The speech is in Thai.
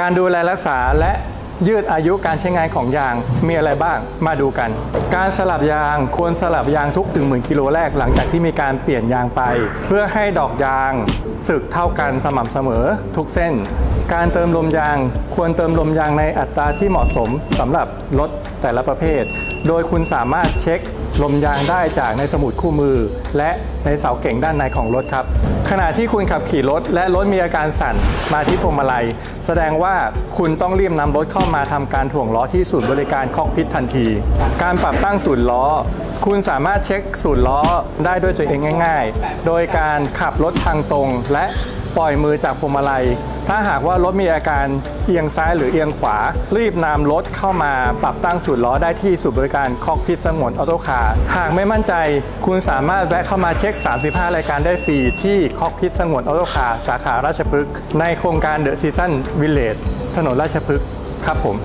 การดูแลรักษาและยืดอายุการใช้งานของยางมีอะไรบ้างมาดูกัน การสลับยางควรสลับยางทุก 1 0,000 กิโลแรกหลังจากที่มีการเปลี่ยนยางไป เพื่อให้ดอกยางสึกเท่ากันสม่ำเสมอทุกเส้น การเติมลมยางควรเติมลมยางในอัตราที่เหมาะสมสำหรับรถแต่ละประเภท โดยคุณสามารถเช็คลมยางได้จากในสมุดคู่มือ และในเสาเก่งด้านในของรถครับ ขณะที่คุณขับขี่รถและรถมีอาการสั่นมาที่พวงมาลัย แสดงว่าคุณต้องรีบนำรถเข้ามาทำการถ่วงล้อที่ศูนย์บริการคอกพิททันที การปรับตั้งศูนย์ล้อ คุณสามารถเช็คศูนย์ล้อได้ด้วยตัวเองง่าย ๆ โดยการขับรถทางตรงและปล่อยมือจากพวงมาลัย ถ้าหากว่ารถมีอาการเอียงซ้ายหรือเอียงขวา รีบนำรถเข้ามาปรับตั้งสูตรล้อได้ที่ศูนย์บริการคอกพิษสงวนออโต้คาร์หากไม่มั่นใจ คุณสามารถแวะเข้ามาเช็ค 35 รายการได้ฟรีที่คอกพิษสงวนออโต้คาร์สาขาราชพฤกษ์ในโครงการเดอะซีซันวิลเลจถนนราชพฤกษ์ครับผม